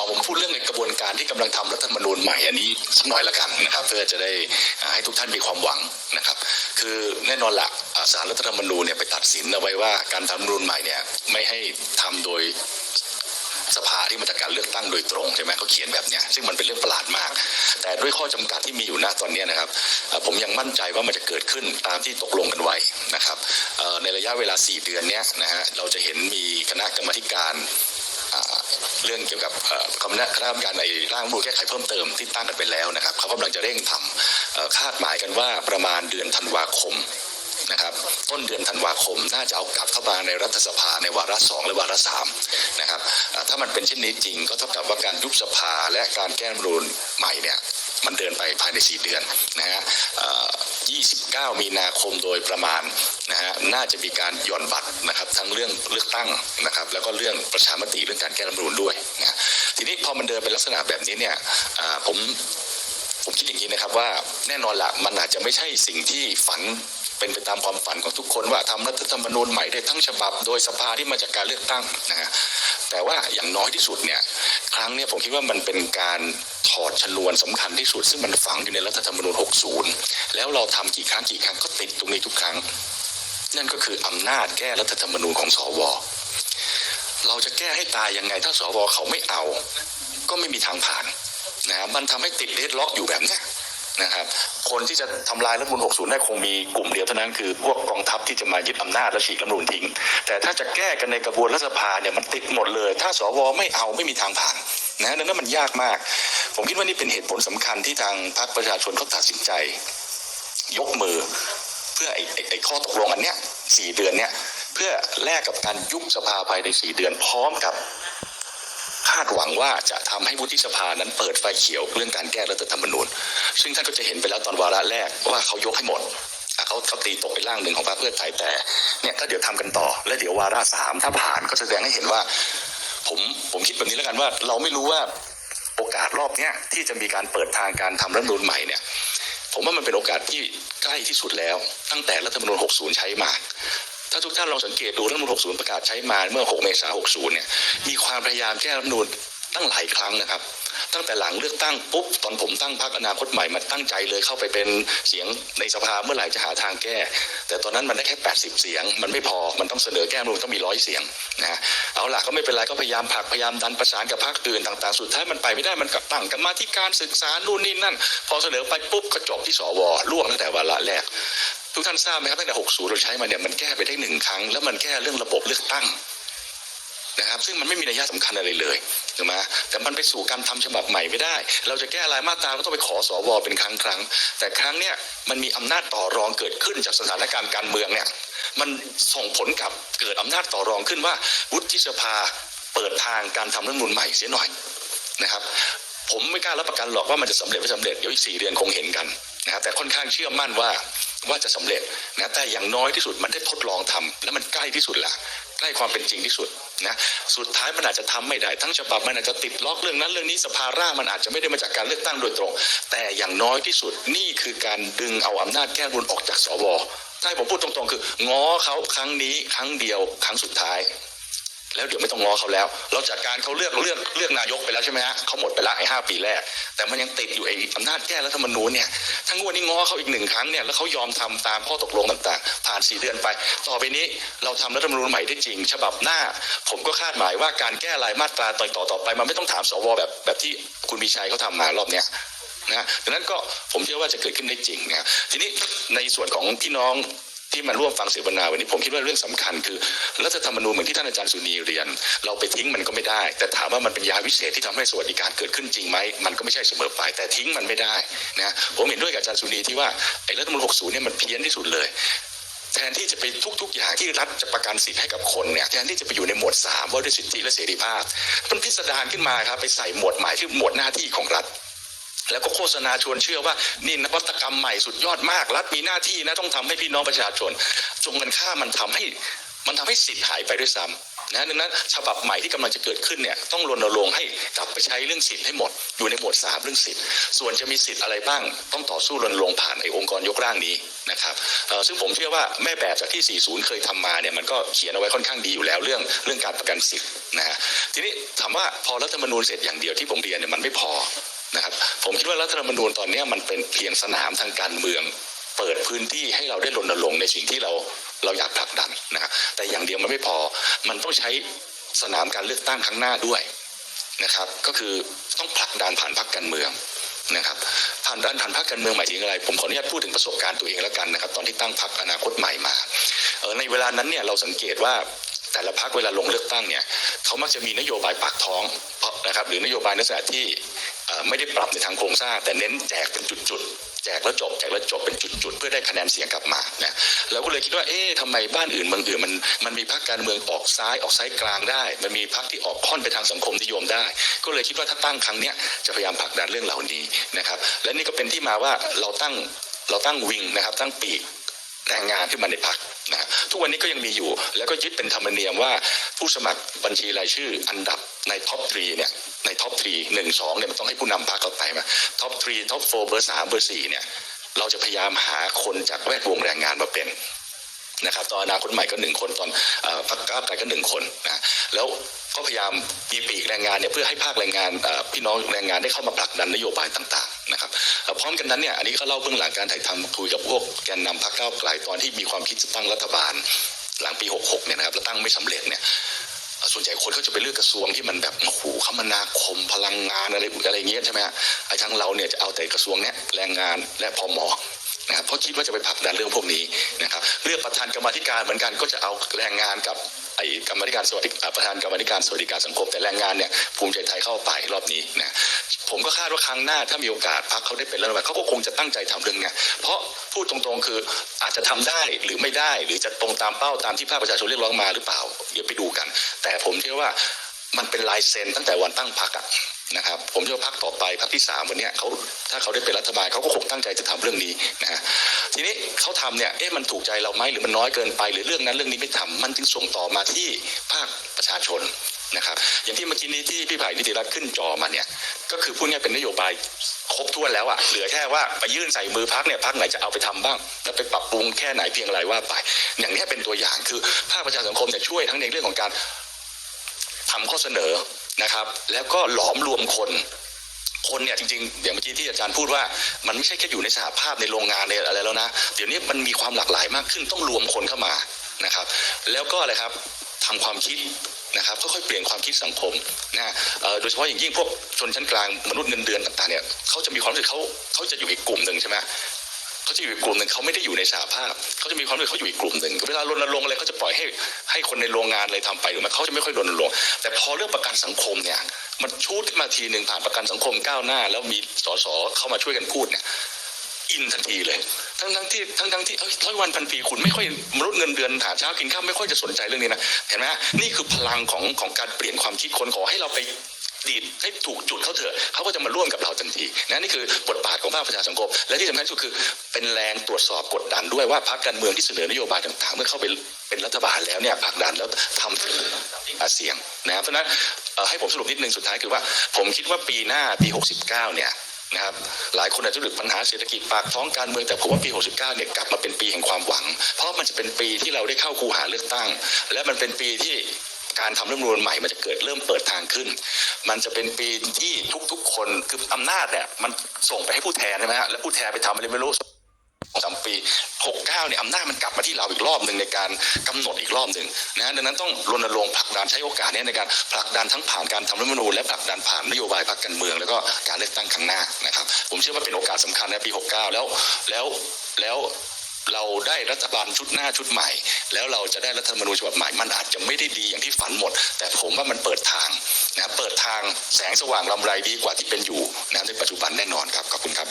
สองผมพูดเรื่องในกระบวนการที่กำลังทำรัฐธรรมนูญใหม่อันนี้สักหน่อยละกันนะครับ เพื่อจะได้ให้ทุกท่านมีความหวังนะครับ คือแน่นอนละอ่าสารรัฐธรรมนูญเนี่ยไปตัดสินเอาไว้ว่าการทำรัฐธรรมนูญใหม่เนี่ยไม่ให้ทำโดยสภาที่มาจากการเลือกตั้งโดยตรงใช่ไหมเขาเขียนแบบเนี้ยซึ่งมันเป็นเรื่องประหลาดมาก แต่ด้วยข้อจำกัดที่มีอยู่ณตอนนี้นะครับ ผมยังมั่นใจว่ามันจะเกิดขึ้นตามที่ตกลงกันไว้นะครับในระยะเวลา 4 เดือนเนี้ยนะฮะเราจะเห็นมีคณะกรรมการ เรื่องเกี่ยวกับคณะคณะกรรมการในร่างบูรรมนูญแก้ไขเพิ่มเติมที่ตั้งกันไปแล้วนะครับเขากำลังจะเร่งทำคาดหมายกันว่าประมาณเดือนธันวาคมนะครับต้นเดือนธันวาคมน่าจะเอากลับเข้ามาในรัฐสภาในวาระสองและวาระสามนะครับถ้ามันเป็นเช่นนี้จริงก็เท่ากับว่าการยุบสภาและการแก้รัฐธรรมนูลใหม่เนี่ย มันเดินไปภายใน4เดือนนะฮะเอ่อ29 มีนาคมโดยประมาณนะฮะน่าจะมีการหย่อนบัตรนะครับทั้งเรื่องเลือกตั้งนะครับแล้วก็เรื่องประชามติเรื่องการแก้รัฐมนูญด้วยนะทีนี้พอมันเดินเป็นลักษณะแบบนี้เนี่ยผมผมคิดอย่างนี้นะครับว่าแน่นอนละมันอาจจะไม่ใช่สิ่งที่ฝันเป็นไปตามความฝันของทุกคนว่าทำรัฐธรรมนูญใหม่ได้ทั้งฉบับ โดยสภาที่มาจากการเลือกตั้งนะฮะ แต่ว่าอย่างน้อยที่สุดเนี่ยครั้งเนี้ผมคิดว่ามันเป็นการถอดชนวนสำคัญที่สุด ซึ่งมันฝังอยู่ในรัฐธรรมนูญ 60 แล้วเราทำกี่ครั้งกี่ครั้งก็ติดตรงนี้ทุกครั้ง นั่นก็คืออำนาจแก้รัฐธรรมนูญของสวเราจะแก้ให้ตายยังไงถ้าสวเขาไม่เอา ก็ไม่มีทางผ่านนะครับมันทำให้ติดเลดล็อกอยู่แบบนี้ นะครับ คนที่จะทำลายรัฐมนูญ60 ได้คงมีกลุ่มเดียวเท่านั้นคือพวกกองทัพที่จะมายึดอำนาจและฉีกรัฐมนูญทิ้ง แต่ถ้าจะแก้กันในกระบวนรัฐสภาเนี่ยมันติดหมดเลย ถ้าสวไม่เอาไม่มีทางผ่านนะดังนั้นมันยากมาก ผมคิดว่านี่เป็นเหตุผลสำคัญที่ทางพรรคประชาชนเขาตัดสินใจ ยกมือ เพื่อไอ้ไอ้ไอข้อตกลงอันเนี้ยสี่เดือนเนี้ยเพื่อแลกกับการยุบสภาภายในสี่เดือนพร้อมกับาดหวังว่าจะทำให้วุฒิสภานั้นเปิดไฟเขียวเรื่องการแก้รัฐธรรมนูญ ซึ่งท่านก็จะเห็นไปแล้วตอนวาระแรกว่าเขายกให้หมดเขาเขาตีตกไปร่างหนึ่งของพรรคเพื่อไทยแต่เนี่ยก็เดี๋ยวทำกันต่อ และเดี๋ยววาระสามถ้าผ่านก็แสดงให้เห็นว่า ผมผมคิดแบบนี้แล้วกันว่า เราไม่รู้ว่าโอกาสรอบเนี้ยที่จะมีการเปิดทางการทำรัฐธรรมนูญใหม่เนี่ยผมว่ามันเป็นโอกาสที่ใกล้ที่สุดแล้ว ตั้งแต่รัฐธรรมนูญ60 ใช้มาาทุกท่านลองสังเกตดูรัฐมนูญ60 ประกาศใช้มาเมื่อ 6 เมษายน 60 เนี่ย มีความพยายามแก้รัฐมนูญตั้งหลายครั้งนะครับ ตั้งแต่หลังเลือกตั้งปุ๊บตอนผมตั้งพรรคอนาคตใหม่มันตั้งใจเลยเข้าไปเป็นเสียงในสภาเมื่อไหร่จะหาทางแก้ แต่ตอนนั้นมันได้แค่ 80 เสียง มันไม่พอมันต้องเสนอแก้รัฐมนูญต้องมีร้อยเสียงนะเอาล่ะก็ไม่เป็นไรก็พยายามผลักพยายามดันประสานกับพรรคอื่นต่างๆ สุดท้ายมันไปไม่ได้มันก็ตั้งกันมาที่การศึกษานู่นนี่นั่น พอเสนอไปปุ๊บก็จบที่สวล่วงตั้งแต่วาระแรก ทุกท่านทราบไหมครับตั้งแต่ 60 เราใช้มาเนี่ยมันแก้ไปได้หนึ่งครั้ง แล้วมันแก้เรื่องระบบเลือกตั้งนะครับซึ่งมันไม่มีนัยสำคัญอะไรเลยถูกไหมแต่มันไปสู่การทำฉบับใหม่ไม่ได้ เราจะแก้รายมาตราก็ต้องไปขอสวเป็นครั้งครั้ง แต่ครั้งเนี้ยมันมีอำนาจต่อรองเกิดขึ้นจากสถานการณ์การเมืองเนี่ยมันส่งผลกับเกิดอำนาจต่อรองขึ้นว่าวุฒิสภาเปิดทางการทำรัฐมนูญใหม่เสียหน่อยนะครับ ผมไม่กล้ารับประกันหรอกว่ามันจะสำเร็จไม่สำเร็จเดี๋ยวอีกสี่เดือนคงเห็นกันนะครับแต่ค่อนข้างเชื่อมั่นว่าว่าจะสำเร็จนะแต่อย่างน้อยที่สุดมันได้ทดลองทำและมันใกล้ที่สุดละใกล้ความเป็นจริงที่สุดนะสุดท้ายมันอาจจะทำไม่ได้ ทั้งฉบับมันอาจจะติดล็อกเรื่องนั้นเรื่องนี้สภาร่างมันอาจจะไม่ได้มาจากการเลือกตั้งโดยตรง แต่อย่างน้อยที่สุดนี่คือการดึงเอาอำนาจแก้รัฐธรรมนูญออกจากสวถ้าให้ผมพูดตรงๆ คือง้อเขาครั้งนี้ครั้งเดียวครั้งสุดท้าย แล้วเดี๋ยวไม่ต้องง้อเขาแล้ว เราจัดการเขาเลือกเลือกเลือกนายกไปแล้วใช่ไหมฮะเขาหมดไปละไอ้ห้าปีแรก แต่มันยังติดอยู่ไอ้อำนาจแก้รัฐธรรมนูญเนี่ยถ้างวดนี้ง้อเขาอีกหนึ่งครั้งเนี่ยแล้วเขายอมทำตามข้อตกลงต่างๆ ผ่านสี่เดือนไป ต่อไปนี้เราทำรัฐธรรมนูญใหม่ได้จริง ฉบับหน้า ผมก็คาดหมายว่าการแก้รายมาตราต่อต่อตอไปมันไม่ต้องถามสวแบบแบบที่คุณมีชัยเขาทำมารอบเนี้ยนะดังนั้นก็ผมเชื่อว่าจะเกิดขึ้นได้จริงนะทีนี้ในส่วนของพี่น้อง ที่มาร่วมฟังเสวนาวันนี้ผมคิดว่าเรื่องสำคัญคือรัฐธรรมนูญเหมือนที่ท่านอาจารย์สุนีเรียน เราไปทิ้งมันก็ไม่ได้ แต่ถามว่ามันเป็นยาวิเศษที่ทำให้สวัสดิการเกิดขึ้นจริงไหมมันก็ไม่ใช่เสมอไปแต่ทิ้งมันไม่ได้นะผมเห็นด้วยกับอาจารย์สุนีที่ว่าไอ้รัฐธรรมนูญ60เนี่ยมันเพี้ยนที่สุดเลยแทนที่จะไปทุก ๆ อย่างที่รัฐจะประกันสิทธิ์ให้กับคนเนี่ยแทนที่จะไปอยู่ในหมวดสามว่าด้วยสิทธิและเสรีภาพ มันพิสดารขึ้นมาครับไปใส่หมวดหมายที่หมวดหน้าที่ของรัฐ แล้วก็โฆษณาชวนเชื่อว่านี่นวัตกรรมใหม่สุดยอดมาก รัฐมีหน้าที่นะต้องทำให้พี่น้องประชาชนตรงกันข้ามมันทำให้มันทำให้สิทธิ์หายไปด้วยซ้ำนะดังนั้นฉบับใหม่ที่กำลังจะเกิดขึ้นเนี่ยต้องรณรงค์ให้กลับไปใช้เรื่องสิทธิ์ให้หมด อยู่ในหมวดสามเรื่องสิทธิ์ ส่วนจะมีสิทธิ์อะไรบ้าง ต้องต่อสู้รณรงค์ผ่านไอ้องค์กรยกร่างนี้นะครับซึ่งผมเชื่อว่าแม่แบบจากที่ 40 เคยทำมาเนี่ยมันก็เขียนเอาไว้ค่อนข้างดีอยู่แล้วเรื่องเรื่องการประกันสิทธิ์นะฮะทีนี้ถามว่าพอรัฐธรรมนูญเสร็จอย่างเดียวที่ผมเรียนเนี่ยมันไม่พอ นะครับผมคิดว่ารัฐธรรมนูญตอนนี้มันเป็นเพียงสนามทางการเมือง เปิดพื้นที่ให้เราได้รณรงค์ในสิ่งที่เราเราอยากผลักดันนะครับแต่อย่างเดียวมันไม่พอมันต้องใช้สนามการเลือกตั้งครั้งหน้าด้วยนะครับ ก็คือต้องผลักดันผ่านพรรคการเมืองนะครับผ่านดันผ่านพรรคการเมืองหมายถึงอะไร ผมขออนุญาตพูดถึงประสบการณ์ตัวเองแล้วกันนะครับ ตอนที่ตั้งพรรคอนาคตใหม่มาเออในเวลานั้นเนี่ยเราสังเกตว่าแต่ละพรรคเวลาลงเลือกตั้งเนี่ยเขามักจะมีนโยบายปากท้องนะครับหรือนโยบายในลักษณะที่ ไม่ได้ปรับในทางโครงสร้าง แต่เน้นแจกเป็นจุดๆแจกแล้วจบแจกแล้วจบเป็นจุดๆเพื่อได้คะแนนเสียงกลับมานะเราก็เลยคิดว่าเอ๊ะทำไมบ้านอื่นเมืองอื่นมันมันมีพรรคการเมืองออกซ้ายออกซ้ายกลางได้ มันมีพรรคที่ออกค่อนไปทางสังคมนิยมได้ ก็เลยคิดว่าถ้าตั้งครั้งเนี้ยจะพยายามผลักดันเรื่องเหล่านี้นะครับและนี่ก็เป็นที่มาว่าเราตั้งเราตั้งวิงนะครับตั้งปีกแรงงานขึ้นมาในพัก นะทุกวันนี้ก็ยังมีอยู่ แล้วก็ยึดเป็นธรรมเนียมว่าผู้สมัครบัญชีรายชื่ออันดับในท็อปทรีเนี่ยในท็อปทรีหนึ่งสองเนี่ยมันต้องให้ผู้นำพักเข้าไปมาท็อปทรีท็อปโฟเบอร์สามเบอร์สี่เนี่ยเราจะพยายามหาคนจากแวดวงแรงงานมาเป็นนะครับตอนอนาคตใหม่ก็หนึ่งคนตอนพรรคก้าวไกลก็หนึ่งคนนะแล้วก็พยายามมีปีกแรงงานเนี่ยเพื่อให้ภาคแรงงานพี่น้องแรงงานได้เข้ามาผลักดันนโยบายต่างๆ นะครับเอ่อพร้อมกันนั้นเนี่ยอันนี้ก็เล่าเบื้องหลังการถ่ายทำคุยกับพวกแกนนำพรรคก้าวไกลตอนที่มีความคิดจะตั้งรัฐบาล หลังปี 66 เนี่ยนะครับแล้วตั้งไม่สำเร็จเนี่ยส่วนใหญ่คนเขาจะไปเลือกกระทรวงที่มันแบบโอ้โหคมนาคมพลังงานอะไรอะไรเงี้ยใช่ไหมฮะไอ้ทางเราเนี่ยจะเอาแต่กระทรวงเนี้ยแรงงานและพอม นะครับเพราะคิดว่าจะไปผลักดันเรื่องพวกนี้นะครับเลือกประธานกรรมธิการเหมือนกันก็จะเอาแรงงานกับไอ้กรรมธิการสวัสดิประธานกรรมธิการสวัสดิการสังคมแต่แรงงานเนี่ยภูมิใจไทยเข้าไปรอบนี้นะผมก็คาดว่าครั้งหน้าถ้ามีโอกาสพรรคเขาได้เป็นรัฐบาลเขาก็คงจะตั้งใจทำเรื่องเนี้ยเพราะพูดตรงๆคืออาจจะทำได้หรือไม่ได้ หรือจะตรงตามเป้าตามที่ภาคประชาชนเรียกร้องมาหรือเปล่า เดี๋ยวไปดูกัน แต่ผมเชื่อว่า มันเป็นลายเซ็นตั้งแต่วันตั้งพรรคอะนะครับ ผมเชื่อพรรคต่อไปพรรคที่สามวันนี้เขาถ้าเขาได้เป็นรัฐบาลเขาก็คงตั้งใจจะทำเรื่องนี้นะฮะทีนี้เขาทำเนี่ยเอ๊ะมันถูกใจเราไหมหรือมันน้อยเกินไป หรือเรื่องนั้นเรื่องนี้ไม่ทำมันจึงส่งต่อมาที่ภาคประชาชนนะครับ อย่างที่เมื่อกี้นี้ที่พี่ไผ่นิติรัตน์ขึ้นจอมาเนี่ยก็คือพูดง่ายเป็นนโยบายครบถ้วนแล้วอะเหลือแค่ว่าไปยื่นใส่มือพักเนี่ยพักไหนจะเอาไปทำบ้างแล้วไปปรับปรุงแค่ไหนเพียงไรว่าไป อย่างนี้เป็นตัวอย่างคือภาคประชาสังคมเนี่ยช่วยทั้งในเรื่องของการ ทำข้อเสนอนะครับ แล้วก็หลอมรวมคนคนเนี่ยจริงๆอย่างเมื่อกี้ที่อาจารย์พูดว่ามันไม่ใช่แค่อยู่ในสหภาพในโรงงานในอะไรแล้วนะ เดี๋ยวนี้มันมีความหลากหลายมากขึ้นต้องรวมคนเข้ามานะครับ แล้วก็อะไรครับทำความคิดนะครับค่อยๆเปลี่ยนความคิดสังคมนะโดยเฉพาะอย่างยิ่งพวกชนชั้นกลางมนุษย์เงินเดือนต่างๆเนี่ยเขาจะมีความรู้สึกเขาเขาจะอยู่อีกกลุ่มหนึ่งใช่ไหม เขาจะอยู่อีกกลุ่มหนึ่งเขาไม่ได้อยู่ในสหภาพเขาจะมีความรู้สึกเขาอยู่อีกกลุ่มหนึ่งเวลารณรงค์อะไรเขาจะปล่อยให้ให้คนในโรงงานอะไรทำไปหรือไม่เขาจะไม่ค่อยรณรงค์แต่พอเรื่องประกันสังคมเนี่ยมันชูดขึ้นมาทีหนึ่งผ่านประกันสังคมก้าวหน้า แล้วมีสสเข้ามาช่วยกันพูดเนี่ยอินทันทีเลย ทั้งทั้งที่ทั้งทั้งที่เอ้ยร้อยวันพันปีคุณไม่ค่อยมนุษย์เงินเดือนหาเช้ากินข้าวไม่ค่อยจะสนใจเรื่องนี้นะเห็นไหมนี่คือพลังของของการเปลี่ยนความคิดคนขอให้เราไป ดีดให้ถูกจุดเขาเถอะเขาก็จะมาร่วมกับเราทันทีนะนี่คือบทบาทของภาคประชาสังคม และที่สำคัญที่สุดคือเป็นแรงตรวจสอบกดดันด้วยว่าพรรคการเมืองที่เสนอนโยบายต่างๆ เมื่อเข้าไปเป็นรัฐบาลแล้วเนี่ยผลักดันแล้วทำเสียงนะครับเพราะนั้นให้ผมสรุปนิดนึงสุดท้ายคือว่า ผมคิดว่าปีหน้าปี 69 เนี่ยนะครับหลายคนอาจจะรู้สึกปัญหาเศรษฐกิจปากท้องการเมืองแต่ผมว่าปี 69 เนี่ยกลับมาเป็นปีแห่งความหวัง เพราะมันจะเป็นปีที่เราได้เข้าคูหาเลือกตั้ง และมันเป็นปีที่ การทำรัฐธรรมนูญใหม่มันจะเกิดเริ่มเปิดทางขึ้น มันจะเป็นปีที่ทุกๆ คนคืออำนาจเนี่ยมันส่งไปให้ผู้แทนใช่ไหมฮะแล้วผู้แทนไปทำอะไรไม่รู้สามปี 69 เนี่ยอำนาจมันกลับมาที่เราอีกรอบหนึ่งในการกำหนดอีกรอบหนึ่งนะฮะดังนั้นต้องรณรงค์ผลักดันใช้โอกาสเนี้ในการผลักดันทั้งผ่านการทำรัฐมนูญและผลักดันผ่านนโยบายพรรคการเมือง แล้วก็การเลือกตั้งครั้งหน้านะครับ ผมเชื่อว่าเป็นโอกาสสำคัญในปี 69 แล้วแล้วแล้ว เราได้รัฐบาลชุดหน้าชุดใหม่ แล้วเราจะได้รัฐธรรมนูญฉบับใหม่ มันอาจจะไม่ได้ดีอย่างที่ฝันหมด แต่ผมว่ามันเปิดทางนะเปิดทางแสงสว่างลำไรดีกว่าที่เป็นอยู่นะในปัจจุบันแน่นอนครับขอบคุณครับ